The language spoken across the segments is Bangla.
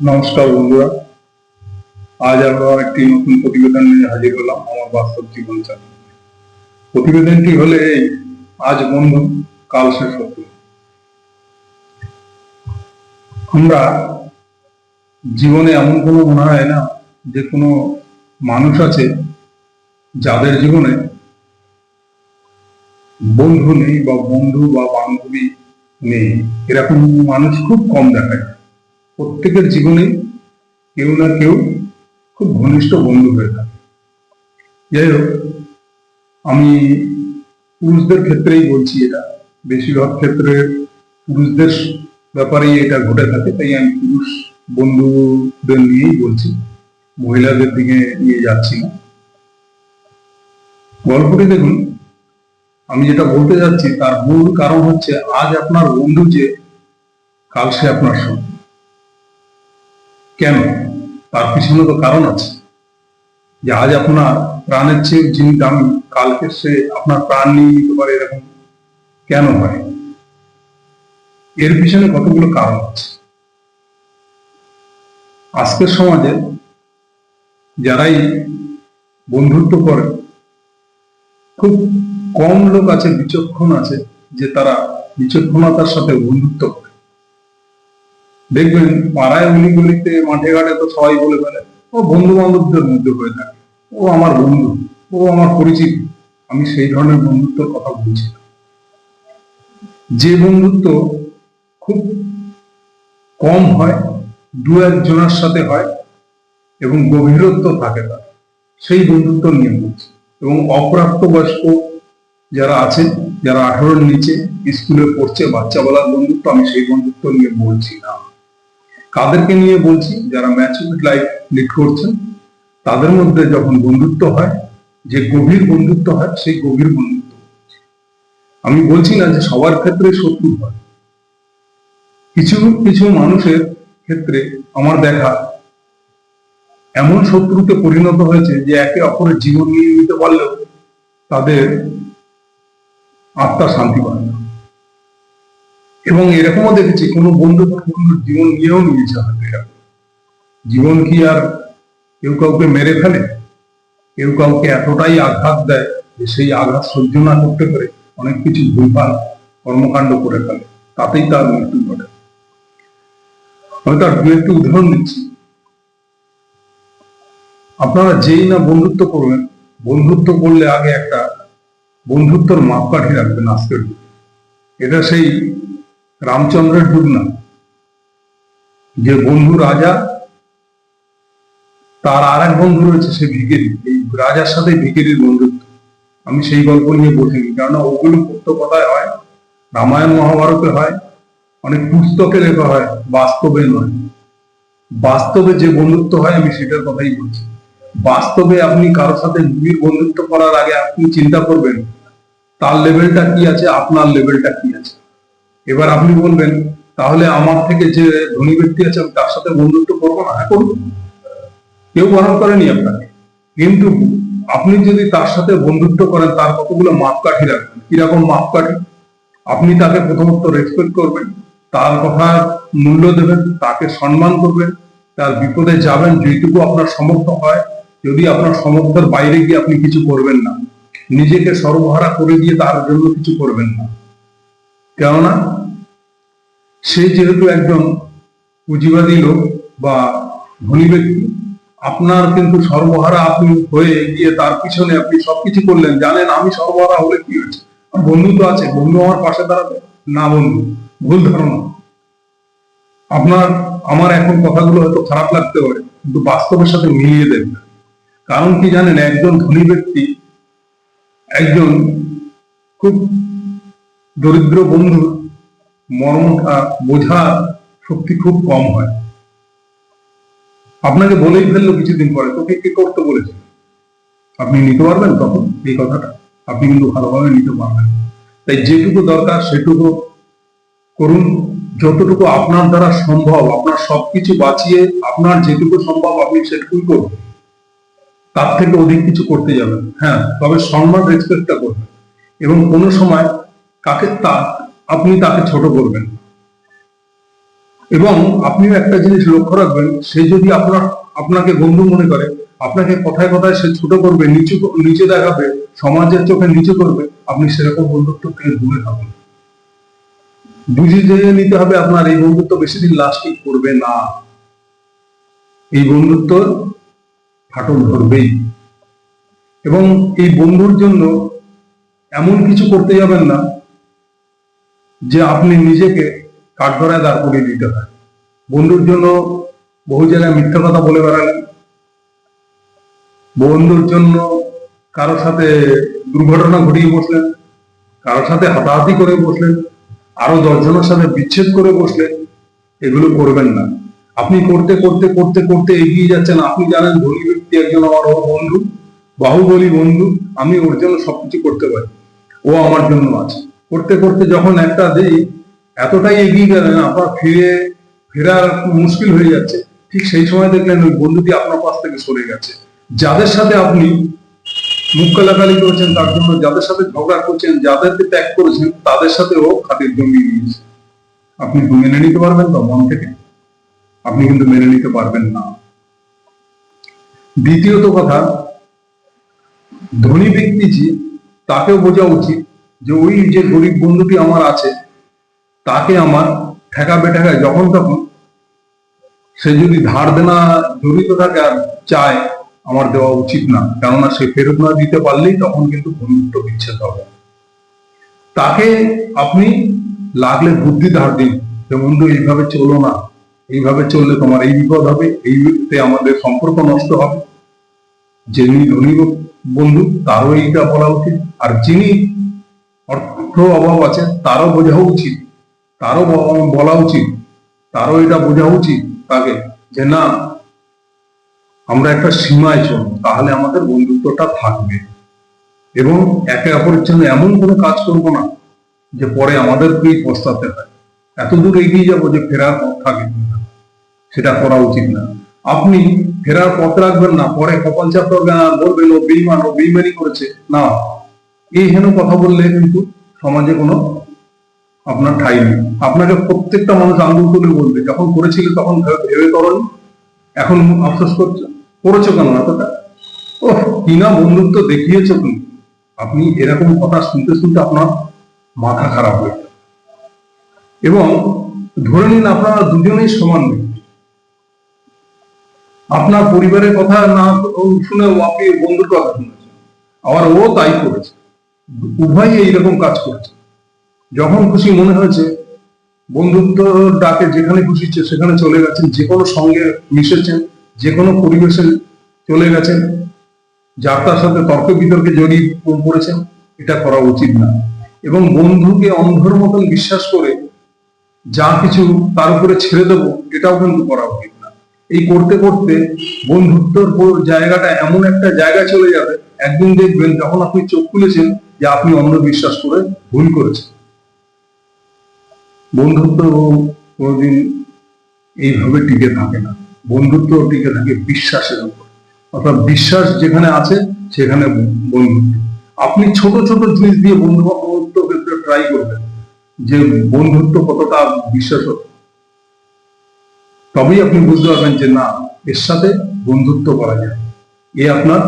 নমস্কার বন্ধুরা। আজ আমরা একটি নতুন প্রতিবেদন নিয়ে হাজির হলাম আমার বাস্তব জীবন চাল প্রতিবেদনটি হলে এই, আজ বন্ধু কাল সে শত্রু আমরা জীবনে এমন কোনো মনে হয় না যে কোনো মানুষ আছে যাদের জীবনে বন্ধু নেই বা বন্ধু বা বান্ধবী নেই। এরকম মানুষ খুব কম দেখা প্রত্যেকের জীবনে কেউ না কেউ খুব ঘনিষ্ঠ বন্ধু হয়ে থাকে। যাই হোক, আমি পুরুষদের ক্ষেত্রেই বলছি এটা। বেশিরভাগ ক্ষেত্রে পুরুষদের ব্যাপারেই এটা ঘটে থাকে, তাই আমি পুরুষ বন্ধুদের নিয়েই বলছি। মহিলাদের দিকে নিয়ে যাচ্ছি না। গল্পটি দেখুন। আমি যেটা বলতে যাচ্ছি, তার মূল কারণ হচ্ছে আজ আপনার বন্ধু যে, কাল সে আপনার শত্রু কেন? তার পিছনে তো কারণ আছে। যে আজ আপনার প্রাণের চেয়ে যিনি দামি, কালকে সে আপনার প্রাণ নিয়ে নিতে পারে এরকম কেন হয়? এর পিছনে কতগুলো কারণ আছে। আজকের সমাজে যারাই বন্ধুত্ব করে, খুব কম লোক আছে, বিচক্ষণ আছে, যে তারা বিচক্ষণতার সাথে বন্ধুত্ব করে। দেখবেন পাড়ায় উলিগুলিতে মাঠে ঘাটে তো সবাই বলে ফেলে, ও বন্ধু বান্ধবদের মধ্যে হয়ে থাকে, ও আমার বন্ধু, ও আমার পরিচিত, আমি সেই ধরনের বন্ধুত্বের কথা বলছি না। যে বন্ধুত্ব খুব কম হয়, দু একজনের সাথে হয় এবং গভীরত্ব থাকে তার, সেই বন্ধুত্ব নিয়ে বলছি এবং অপ্রাপ্তবয়স্ক যারা আছেন যারা আঠারোর নিচে স্কুলে পড়ছে বাচ্চা বলার বন্ধুত্ব, আমি সেই বন্ধুত্ব নিয়ে বলছি না কাদেরকে নিয়ে বলছি, যারা ম্যাচুরিট লাইফ লিড করছেন, তাদের মধ্যে যখন বন্ধুত্ব হয়, যে গভীর বন্ধুত্ব হয়, সেই গভীর বন্ধুত্ব আমি বলছি না যে সবার ক্ষেত্রে শত্রু হয়। কিছু কিছু মানুষের ক্ষেত্রে আমার দেখা এমন শত্রুতে পরিণত হয়েছে যে একে অপরের জীবন নিয়ে নিতে পারলেও তাদের আত্মা শান্তি পায় এবং এরকমও দেখেছি, কোনো বন্ধু বন্ধুর জীবন নিয়েও নিয়েছে হয়তো জীবন কি আর কেউ কাউকে মেরে ফেলে? কেউ কাউকে এতটাই আঘাত দেয় যে সেই আঘাত সহ্য না করতে পারে অনেক কিছু ভুলভাল কর্মকাণ্ড করে ফেলে। তাতেই তার মৃত্যু ঘটে। আমি তার দু একটি উদাহরণ দিচ্ছি। আপনারা যেই না বন্ধুত্ব করবেন, বন্ধুত্ব করলে আগে একটা বন্ধুত্বর মাপকাঠি রাখবেন আজকের। এটা সেই রামচন্দ্রের যুগ না যে বন্ধু রাজা, তার আর এক বন্ধু রয়েছে, সে ভিকেরি। এই রাজার সাথে ভিকেরির বন্ধুত্ব। আমি সেই গল্প নিয়ে বলিনি কেননা ওগুলো কথায় হয়, রামায়ণ মহাভারতে হয়, অনেক পুস্তকে লেখা হয়, বাস্তবে নয়। বাস্তবে যে বন্ধুত্ব হয়, আমি সেটার কথাই বলছি। বাস্তবে আপনি কারোর সাথে নিবিড় বন্ধুত্ব করার আগে আপনি চিন্তা করবেন, তার লেভেলটা কি আছে, আপনার লেভেলটা কি আছে। এবার আপনি বলবেন, তাহলে আমার থেকে যে ধনী ব্যক্তি আছে, আমি তার সাথে বন্ধুত্ব করব না? করব কেউ বারণ করেনি আপনাকে। কিন্তু আপনি যদি তার সাথে বন্ধুত্ব করেন, তার কতগুলো মাপকাঠি রাখবেন? কীরকম মাপকাঠি? আপনি তাকে প্রথমত রেসপেক্ট করবেন, তার কথা মূল্য দেবেন, তাকে সম্মান করবেন, তার বিপদে যাবেন, যেটুকু আপনার সমর্থ হয়। যদি আপনার সমর্থের বাইরে গিয়ে আপনি কিছু করবেন না, নিজেকে সর্বহারা করে দিয়ে তার জন্য কিছু করবেন না। কেননা সে যেহেতু একজন পুঁজিবাদী লোক বা ধনী ব্যক্তি, আপনার কিন্তু সর্বহারা আপনি হয়ে গিয়ে তার পিছনে আপনি সবকিছু করলেন, জানেন আমি সর্বহারা হলে কি হয়েছে? বন্ধু তো আছে, বন্ধু আমার পাশে দাঁড়াবে? না বন্ধু, ভুল ধারণা। আপনার, আমার এখন কথাগুলো হয়তো খারাপ লাগতে পারে, কিন্তু বাস্তবের সাথে মিলিয়ে দেবেন কারণ কি জানেন, একজন ধনী ব্যক্তি একজন খুব দরিদ্র বন্ধুর মর্মটা বোঝার শক্তি খুব কম হয়। আপনাকে বলেই ফেলল কিছুদিন পরে, তোকে কে করতে বলেছে? আপনি নিতে পারবেন তখন এই কথাটা। আপনি কিন্তু ভালোভাবে নিতে পারবেন। তাই যেটুকু দরকার সেটুকু করুন। যতটুকু আপনার দ্বারা সম্ভব, আপনার সবকিছু বাঁচিয়ে আপনার যেটুকু সম্ভব আপনি সেটুকুই করুন। তার থেকে অধিক কিছু করতে যাবেন। হ্যাঁ তবে সম্মান রেসপেক্টটা করবেন। এবং কোনো সময় কাকে তা, আপনি তাকে ছোট করবেন। এবং আপনিও একটা জিনিস লক্ষ্য রাখবেন, সে যদি আপনার, আপনাকে বন্ধু মনে করে, আপনাকে কথায় কথায় সে ছোট করবে, নিচু, নিচে দেখাবে, সমাজের চোখে নিচে করবে, আপনি সেরকম বন্ধুত্ব থেকে দূরে থাকুন। বুঝে জেনে নিতে হবে আপনার এই বন্ধুত্ব বেশি দিন লাস্টিং করবে না। এই বন্ধুত্ব ফাটল ধরবেই। এবং এই বন্ধুর জন্য এমন কিছু করতে যাবেন না যে আপনি নিজেকে কাঠগড়ায় দাঁড় করিয়ে দিতে হয়। বন্ধুর জন্য বহু জায়গায় মিথ্যা কথা বলে বেড়ালেন। বন্ধুর জন্য কারোর সাথে দুর্ঘটনা ঘটিয়ে বসলেন কারোর সাথে হাতাহাতি করে বসলেন, আরও দশজনের সাথে বিচ্ছেদ করে বসলেন, এগুলো করবেন না। আপনি করতে করতে করতে করতে এগিয়ে যাচ্ছেন। আপনি জানেন ধনী ব্যক্তি একজন আমার ওর বন্ধু, বাহুবলী বন্ধু, আমি ওর জন্য সবকিছু করতে পারি। ও আমার জন্য আছে। করতে করতে যখন একটা দিই, এতটাই এগিয়ে গেলেন আপনার ফিরে, ফেরার মুশকিল হয়ে যাচ্ছে। ঠিক সেই সময় দেখলেন ওই বন্ধুটি আপনার পাশ থেকে সরে গেছে। যাদের সাথে আপনি মুখ কালাকালি করেছেন, তার জন্য যাদের সাথে ঝগড়া করছেন, যাদেরকে ত্যাগ করেছেন, তাদের সাথে ও খাতির জমিয়ে নিয়েছে আপনি মেনে নিতে পারবেন তো মন থেকে? আপনি কিন্তু মেনে নিতে পারবেন না। দ্বিতীয়ত কথা, ধনী ব্যক্তি যে, তাকেও বোঝা উচিত যে ওই যে গরিব বন্ধুটি আমার আছে, তাকে আমার ঠেকাবে ঠেকায় যখন তখন সে যদি ধার দেনা জড়িত থাকে আর চায়, আমার দেওয়া উচিত না। কেননা সে ফেরত না দিতে পারলেই তখন কিন্তু বন্ধুত্ব বিচ্ছেদ হবে। তাকে আপনি লাগলে বুদ্ধি ধার দিন, যে বন্ধু, এইভাবে চলো না। এইভাবে চললে তোমার এই বিপদ হবে এইতে আমাদের সম্পর্ক নষ্ট হবে। যিনি ধনী বন্ধু, তারও এইটা বলা উচিত। আর যিনি অর্থ অভাব আছে, তারও বোঝা উচিত। তারও বলা উচিত। তারও এটা বোঝা উচিত তাকে যে না, আমরা একটা সীমায় চলব, তাহলে আমাদের বন্ধুত্বটা থাকবে। এবং একে অপরের জন্য এমন কোনো কাজ করব না যে পরে আমাদেরকেই পস্তাতে হয়। এত দূর এগিয়ে যাব যে ফেরার পথ থাকে সেটা করা উচিত না। আপনি ফেরার পথ রাখবেন না, পরে কপাল চাপ করবেন আর বলবেন, ও বেইমান ও বেইমানি করেছে। না। এই হেন কথা বললে কিন্তু সমাজে কোনো আপনার ঠাই নেই। আপনাকে প্রত্যেকটা মানুষ আঙ্গুল তুলে বলবে, যখন করেছিলে তখন ভেবে- করনি, এখন আফসোস করছ? করেছ কেন এতটা? ও কি না বন্ধুত্ব দেখিয়েছো তুমি। আপনি এরকম কথা শুনতে শুনতে আপনার মাথা খারাপ হয়ে। এবং ধরে নিন আপনারা দুজনেই সমান ব্যক্তি। আপনার পরিবারের কথা না শুনে আপনি বন্ধুর কথা শুনেছেন আবার ও তাই করেছে। উভয়ই এইরকম কাজ করেছে। যখন খুশি মনে হয়েছে বন্ধুত্ব ডাকে যেখানে খুশি সেখানে চলে গেছেন, যে কোনো সঙ্গে মিশেছেন, যে কোনো পরিবেশে চলে গেছেন, যার তার সাথে তর্ক বিতর্কে জড়িয়ে পড়েছেন, এটা করা উচিত না। এবং বন্ধুকে অন্ধর মতন বিশ্বাস করে যা কিছু তার উপরে ছেড়ে দেবো, এটাও কিন্তু করা উচিত না। এই করতে করতে বন্ধুত্বর জায়গাটা এমন একটা জায়গায় চলে যাবে, একদিন দেখবেন যখন আপনি চোখ খুলেছেন যে আপনি অন্ধ বিশ্বাস করে ভুল করেছেন। বন্ধুত্ব কোনোদিন এইভাবে টিকে থাকে না। বন্ধুত্ব টিকে থাকে বিশ্বাসের উপর। অর্থাৎ বিশ্বাস যেখানে আছে, সেখানে বন্ধুত্ব। আপনি ছোট ছোট জিনিস দিয়ে বন্ধু বন্ধুত্ব ট্রাই করবেন যে বন্ধুত্ব কতটা বিশ্বাস তবেই আপনি বুঝতে পারবেন যে না, এর সাথে বন্ধুত্ব করা যায়। এ আপনার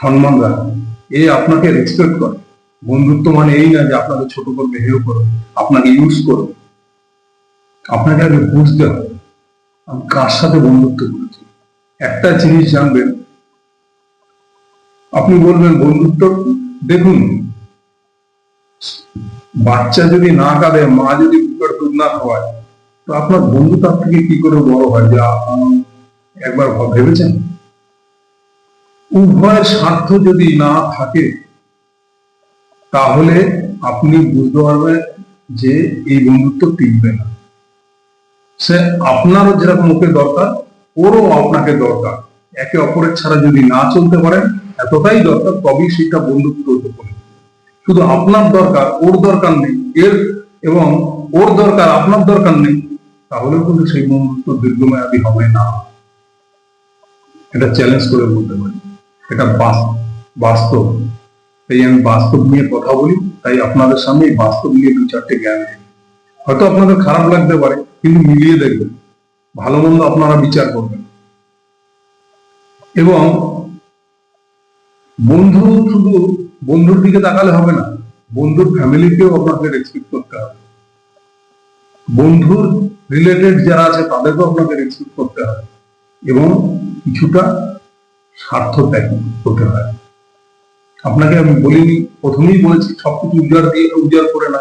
সম্মান রাখবে এ আপনাকে রেসপেক্ট করে। বন্ধুত্ব মানে এই না যে আপনাকে ছোট করবে, হেও করবে, আপনাকে ইউজ করবে। আপনাকে আগে বুঝতে হবে, আমি কার সাথে বন্ধুত্ব করেছি। একটা জিনিস জানবেন, আপনি বলবেন, বন্ধুত্ব, দেখুন, বাচ্চা যদি না কাঁদে, মা যদি বুকের দুধ না খাওয়ায়, তো আপনার বন্ধু তার থেকে কি করে বড় হয় যে একবার ভেবেছেন? উভয়ের স্বার্থ যদি না থাকে তাহলে আপনি বুঝতে পারবেন যে এই বন্ধুত্ব টিকবে না। সে আপনারও যেরকম ওকে দরকার, ওরও আপনাকে দরকার। একে অপরের ছাড়া যদি না চলতে পারেন এতটাই দরকার, তবেই সেটা বন্ধুত্ব হতে পারে। শুধু আপনার দরকার, ওর দরকার নেই, এর এবং ওর দরকার, আপনার দরকার নেই, তাহলেও কিন্তু সেই বন্ধুত্ব দীর্ঘমেয়াদী হবে না। এটা চ্যালেঞ্জ করে বলতে পারি। এটা বাস্তব। তাই আমি বাস্তব নিয়ে কথা বলি, তাই আপনাদের সামনে বাস্তব নিয়ে দু চারটে জ্ঞান দিই। হয়তো আপনাদের খারাপ লাগতে পারে, কিন্তু মিলিয়ে দেখবেন, ভালো মন্দ আপনারা বিচার করবেন। এবং বন্ধু শুধু বন্ধুর দিকে তাকালে হবে না, বন্ধুর ফ্যামিলিকেও আপনাকে রেসপেক্ট করতে হবে। বন্ধুর রিলেটেড যারা আছে, তাদেরকেও আপনাকে রেসপেক্ট করতে হবে। এবং কিছুটা স্বার্থ ত্যাগ করতে হয় আপনাকে আমি বলিনি, প্রথমেই বলেছি, সবকিছু উজাড় দিয়ে উজাড় করে না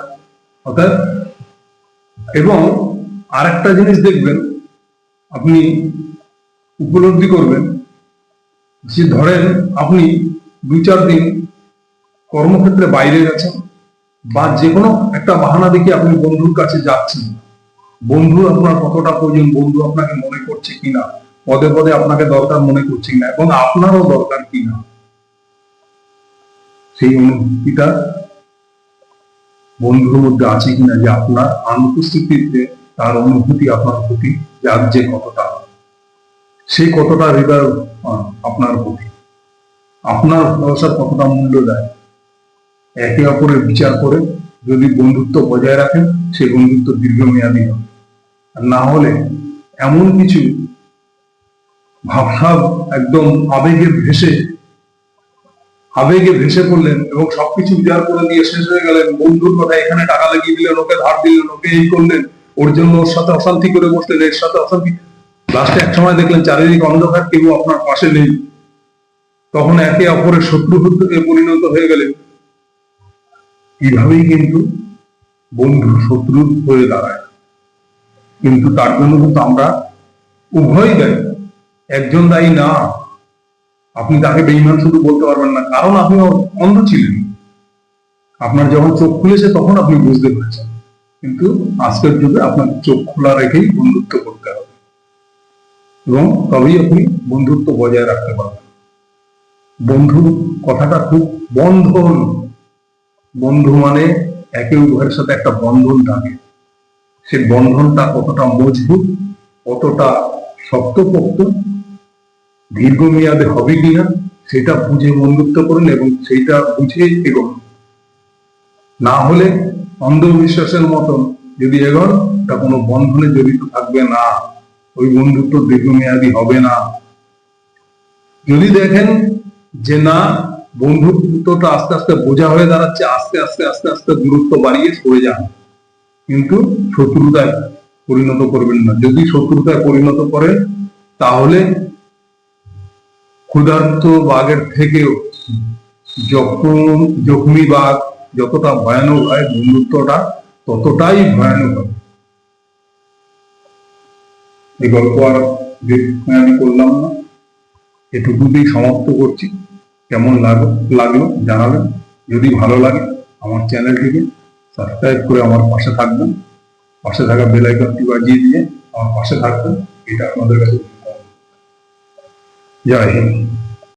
অর্থাৎ, এবং আরেকটা জিনিস দেখবেন, আপনি উপলব্ধি করবেন যে ধরেন আপনি দুই চার দিন কর্মক্ষেত্রে বাইরে গেছেন, বা যে কোনো একটা বাহানা দেখে আপনি বন্ধুর কাছে যাচ্ছেন। বন্ধু আপনার কতটা প্রয়োজন, বন্ধু আপনাকে মনে করছে কিনা? পদে পদে আপনাকে দরকার মনে করছে কিনা? এবং আপনারও দরকার কিনা? সেই অনুভূতিটা বন্ধুর মধ্যে আছে কিনা যে আপনার অনুপস্থিতিতে তার অনুভূতি, আপনার প্রতি যার যে কতটা, সেই কতটা হৃদয় আপনার প্রতি। আপনার ভালোবাসার কতটা মূল্য দেয়? একে অপরের বিচার করে যদি বন্ধুত্ব বজায় রাখেন, সেই বন্ধুত্ব দীর্ঘমেয়াদী হবে। না হলে এমন কিছু ভাবসাব একদম আবেগে ভেসে আবেগে ভেসে পড়লেন এবং সবকিছু বিচার করে দিয়ে শেষ হয়ে গেলেন। বন্ধুর কথা এখানে টাকা লাগিয়ে দিলেন, ওকে ধার দিলেন, ওকে এই করলেন। ওর জন্য ওর সাথে অশান্তি করে বসলেন, এর সাথে অশান্তি। লাস্টে এক সময় দেখলেন চারিদিক অন্ধকার, কেউ আপনার পাশে নেই। তখন একে অপরের শত্রু হতে পরিণত হয়ে গেলেন। এইভাবেই কিন্তু বন্ধু শত্রু হয়ে দাঁড়ায়। কিন্তু তার জন্য কিন্তু আমরা উভয় দায়ী। একজন দায়ী না। আপনি তাকে বেইমান শুধু বলতে পারবেন না, কারণ আপনি অন্ধ ছিলেন। আপনার যখন চোখ খুলেছে তখন আপনি বুঝতে পেরেছেন। কিন্তু আজকের যুগে আপনার চোখ খোলা রেখেই বন্ধুত্ব করতে হবে। এবং তবেই আপনি বন্ধুত্ব বজায় রাখতে পারবেন। বন্ধু কথাটা খুব বন্ধন বন্ধু মানে একে উভয়ের সাথে একটা বন্ধন থাকে। সেই বন্ধনটা কতটা মজবুত, কতটা শক্তপোক্ত দীর্ঘমেয়াদে হবে কিনা, সেটা বুঝে বন্ধুত্ব করুন এবং সেইটা বুঝে এগোন। না হলে অন্ধবিশ্বাসের মতন যদি এগোন, তা কোনো বন্ধনে জড়িত থাকবে না, ওই বন্ধুত্ব দীর্ঘমেয়াদী হবে না। যদি দেখেন যে না, বন্ধুত্বটা আস্তে আস্তে বোঝা হয়ে দাঁড়াচ্ছে, আস্তে আস্তে আস্তে আস্তে দূরত্ব বাড়িয়ে সরে যান। কিন্তু শত্রুতায় পরিণত করবেন না। যদি শত্রুতায় পরিণত করেন, তাহলে ক্ষুধার্ত বাঘের থেকেও যখন জখমি বাঘ যতটা ভয়ানক হয় বন্ধুত্বটা ততটাই ভয়ানক হবে এই গল্প আর আমি করলাম না, এটুকুতেই সমাপ্ত করছি। কেমন লাগল লাগল জানাবেন। যদি ভালো লাগে, আমার চ্যানেলটিকে সাবস্ক্রাইব করে আমার পাশে থাকবেন। পাশে থাকা বেল বাজিয়ে দিয়ে আমার পাশে থাকবেন। এটা আপনাদের কাছে जय हिंद।